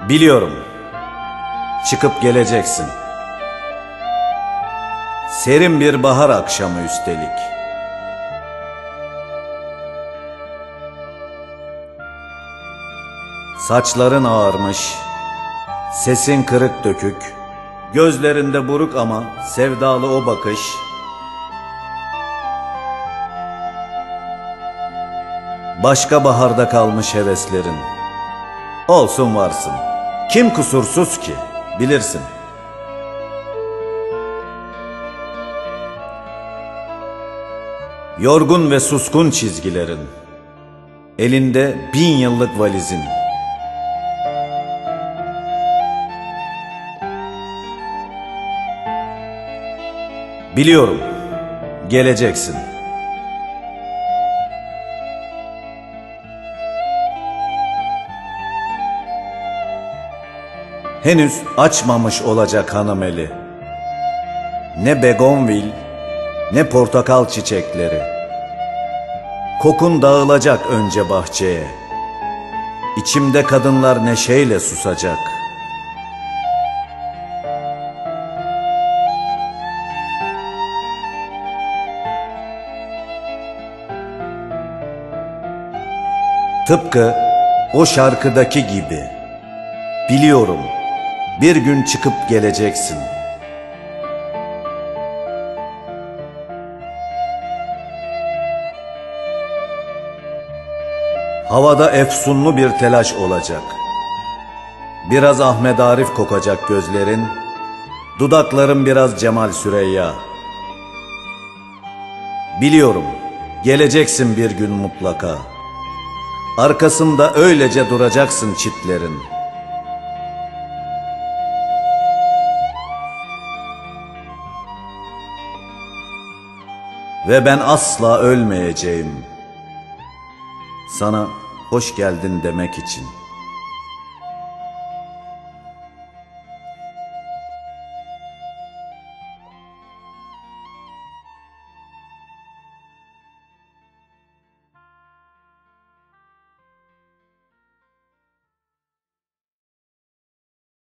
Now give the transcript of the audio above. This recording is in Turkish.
Biliyorum. Çıkıp geleceksin. Serin bir bahar akşamı üstelik. Saçların ağarmış, sesin kırık dökük, gözlerinde buruk ama sevdalı o bakış. Başka baharda kalmış heveslerin. Olsun varsın. Kim kusursuz ki? Bilirsin. Yorgun ve suskun çizgilerin. Elinde bin yıllık valizin. Biliyorum. Geleceksin. Henüz açmamış olacak hanım eli. Ne begonvil, ne portakal çiçekleri. Kokun dağılacak önce bahçeye. İçimde kadınlar neşeyle susacak. Tıpkı o şarkıdaki gibi. Biliyorum bir gün çıkıp geleceksin. Havada efsunlu bir telaş olacak. Biraz Ahmet Arif kokacak gözlerin, dudakların biraz Cemal Süreyya. Biliyorum, geleceksin bir gün mutlaka. Arkasında öylece duracaksın çitlerin. Ve ben asla ölmeyeceğim. Sana hoş geldin demek için.''